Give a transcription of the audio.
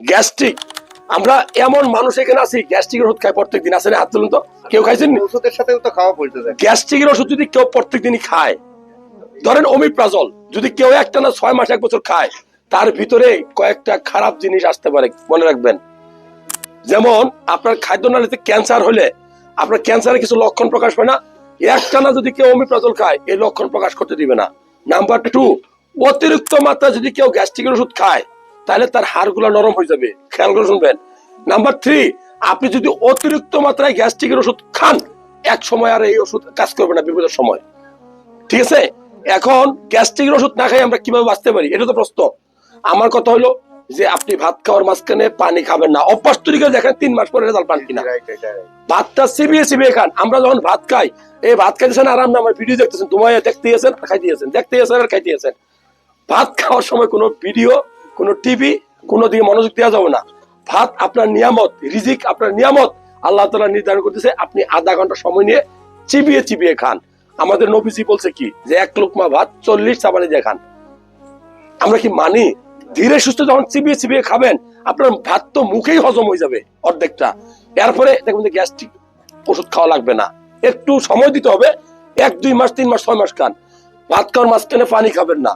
Gastric. আমরা এমন মানুষ এখানে আছি গ্যাস্ট্রিকের ওষুধ খাই প্রত্যেক দিন আসেন হাত তুলুন তো। কেউ খাইছেন ওষুধের সাথেও তো খাওয়া পড়তে যায় গ্যাস্ট্রিকের ওষুধ যদি কেউ প্রত্যেক দিনই খায় ধরেন অমিপ্রাজল যদি কেউ একটা না ছয় মাস এক বছর খায় তার ভিতরে কয়েকটা খারাপ জিনিস আসতে পারে মনে রাখবেন। যেমন আপনার খাদ্য নালীতে ক্যান্সার হলে আপনার ক্যান্সারের কিছু লক্ষণ প্রকাশ পায় না। একটানা যদি কেউ অমিপ্রাজল খায় এই লক্ষণ প্রকাশ করতে দিবে না। নাম্বার টু অতিরিক্ত মাত্রা যদি কেউ গ্যাস্ট্রিকের ওষুধ খায় তাহলে তার হাড়গুলো নরম হয়ে যাবে। খেয়াল করে শুনবেন। নাম্বার থ্রি আপনি যদি অতিরিক্ত মাত্রায় গ্যাস্ট্রিকের ওষুধ খান এক সময় আর এই ওষুধ কাজ করবে না বিপদের সময়। ঠিক আছে? এখন গ্যাস্ট্রিকের ওষুধ না খাই আমরা কীভাবে বাঁচতে পারি? এটা তো প্রশ্ন। আমার কথা হলো যে আপনি ভাত খাওয়ার মাঝখানে পানি খাবেন না। অভ্যাস তৈরি করে দেখেন তিন মাস পরে রেজাল্ট পান কিনা. ভাতটা চিবিয়ে চিবিয়ে খান। আমরা যখন ভাত খাই এই ভাত খাইতেছেন আরাম না আমার ভিডিও দেখতেছেন তোমায় দেখতে গেছেন আর খাইতে গেছেন দেখতে গেছেন আর খাইতে গেছেন ভাত খাওয়ার সময় কোনো ভিডিও কোনো টিভি কোনো দিকে মনোযোগ দেওয়া যাবে না। ভাত আপনার নিয়ামত, রিজিক আপনার নিয়ামত, আল্লাহ তালা নির্ধারণ করতেছে, আপনি আধা ঘণ্টা সময় নিয়ে চিবিয়ে চিবিয়ে খান। আমাদের নবীজি বলছে কি, যে এক লোকমা ভাত চল্লিশ চাপানি দিয়ে খান। আমরা কি মানি? ধীরে সুস্থ যখন চিবিয়ে চিবিয়ে খাবেন, আপনার ভাত তো মুখেই হজম হয়ে যাবে অর্ধেকটা। এরপরে দেখবেন যে গ্যাস্ট্রিক ওষুধ খাওয়া লাগবে না। একটু সময় দিতে হবে, এক, দুই মাস, তিন মাস, ছয় মাস খান। ভাত খাওয়ার মাঝখানে পানি খাবেন না।